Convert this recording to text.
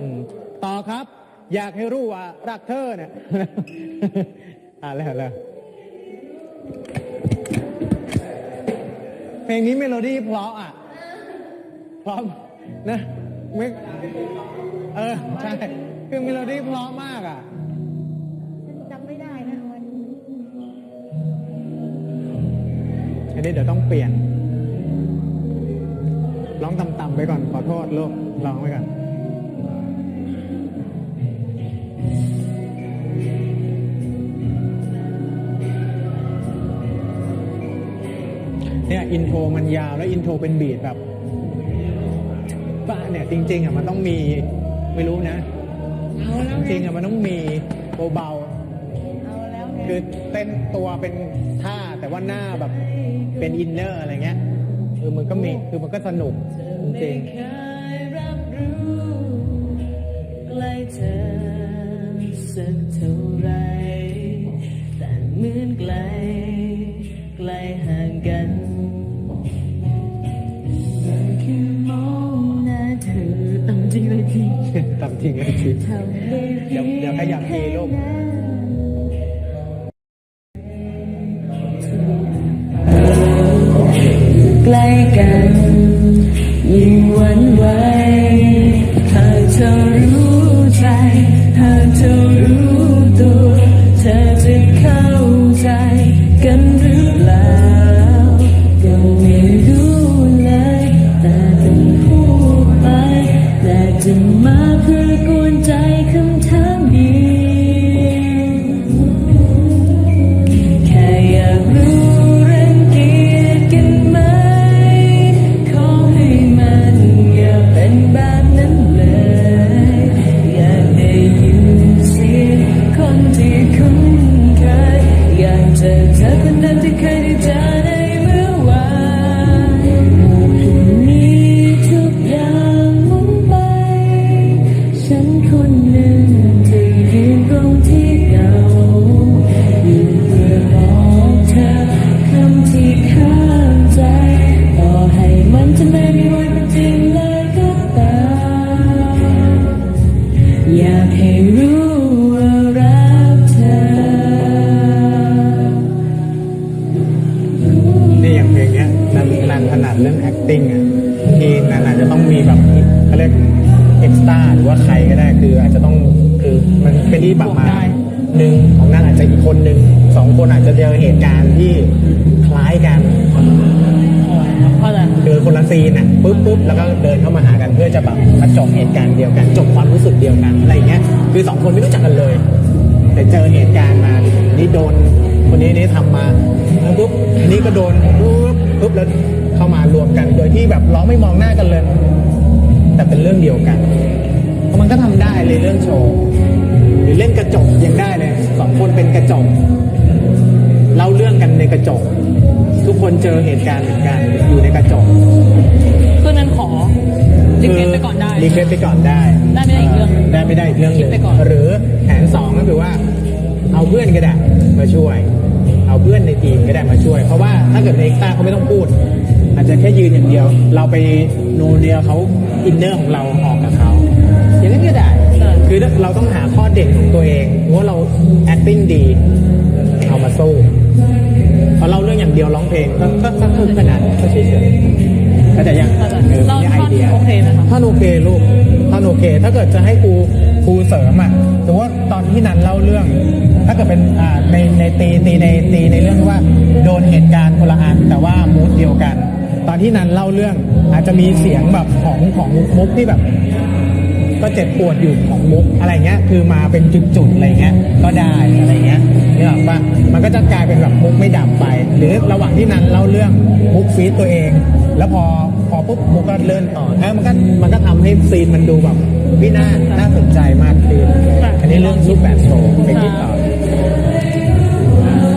อืมต่อครับ อยากให้รู้ว่ารักเธอเนี่ยอ่าแล้วแล้วเพลงนี้เมโลดี้เพราะอะเพราะนะไม่เออใช่คือเมโลดี้เพราะมากอะจำไม่ได้นะวันอันนี้เดี๋ยวต้องเปลี่ยนร้องต่ำๆไปก่อนขอโทษลูกร้องไปก่อน เนี่ยอินโทรมันยาวแล้วอินโทรเป็นบีทแบบป้าเนี่ยจริง ๆอะมันต้องมีไม่รู้นะเอาแล้วจไงริงๆอะมันต้องมีเบาเอาแล้วไงๆคือเต้นตัวเป็นท่าแต่ว่าหน้าแบบเป็นอินเนอร์อะไรเงี้ยคือมันก็มีคือมันก็สนุกจริงเจริงเลยจริงทำได้เดี๋ยวเดี๋ยวขยับทีลูก นัดเรื่อง acting อะที่นันอาจจะต้องมีแบบเขาเรียกเอ็กซ์ตร้าหรือว่าใครก็ได้คืออาจจะต้องคือมันเป็นที่แบบมาหนึ่งของนันอาจจะอีกคนหนึ่งสองคนอาจจะเจอเหตุการณ์ที่คล้ายกันเพราะอะไรคือคนละซีนอะปุ๊บปุ๊บแล้วก็เดินเข้ามาหากันเพื่อจะแบบมาจบเหตุการณ์เดียวกัน จบความรู้สึกเดียวกันอะไรอย่างเงี้ยคือสองคนไม่รู้จักกันเลย แต่เจอเหตุการณ์มานี่โดนคนนี้นี่ทำมาแล้วปุ๊บอันนี้ก็โดนปุ๊บ ปุ๊บแล้วเข้ามารวมกัน โดยที่แบบร้องไม่มองหน้ากันเลย แต่เป็นเรื่องเดียวกันเพราะมันก็ทำได้เลยเรื่องโชว์หรือเล่นกระจกยังได้เลยสองคนเป็นกระจกเล่าเรื่องกันในกระจก ทุกคนเจอเหตุการณ์เหมือนกันอยู่ในกระจกคือนั้นขอรีเควสไปก่อนได้รีเควสไปก่อนได้ ได้ไม่ได้อีกเรื่องได้ไม่ได้อีกเรื่องหคินึ่ดงไปก่อนหรือแผนสองก็คือว่า เอาเพื่อนก็ได้มาช่วย เอาเพื่อนในทีมก็ได้มาช่วย เพราะว่าถ้าเกิดในเอ็กซ์ต้าเขาไม่ต้องพูด อาจจะแค่ยืนอย่างเดียว เราไปโนเดียเขาอินเนอร์ของเราออกกับเขาอย่างนั้นก็ได้ คือเราต้องหาข้อเด่นของตัวเองว่าเรา acting ดี เอามาสู้พอเล่าเรื่องอย่างเดียวร้องเพลงก็ก็ก็คือขนาดก็เฉยๆก็จะยังเออเรามีไอท่อนเดียโอเคไหมคะท่านโอเคลูกท่านโอเค ถ้าเกิดจะให้ครูครูเสริมอะสมมติว่าตอน ที่นันเล่าเรื่อง ถ้าเกิดเป็นในในตีตีในตีในเรื่องว่าโดนเหตุการณ์คนละอันแต่ว่ามูดเดียวกัน ตอนที่นันเล่าเรื่องอาจจะมีเสียงแบบของของมุกที่แบบ ก็เจ็บปวดอยู่ของมุกอะไรเงี้ยคือมาเป็นจุดๆอะไรเงี้ยก็ได้อะไรเงี้ยนี่หรอกว่ามันก็จะกลายเป็นแบบมุกไม่ดับไป หรือระหว่างที่นันเล่าเรื่องมุกฟีดตัวเอง แล้วพอ พอปุ๊บมุกก็เลื่อนต่อเออมันก็มันก็ทำให้ซีนมันดูแบบวิน่าน่าสนใจมากขึ้นค่ะอันนี้เรื่องรูปแบบโชว์ไปคิดต่อ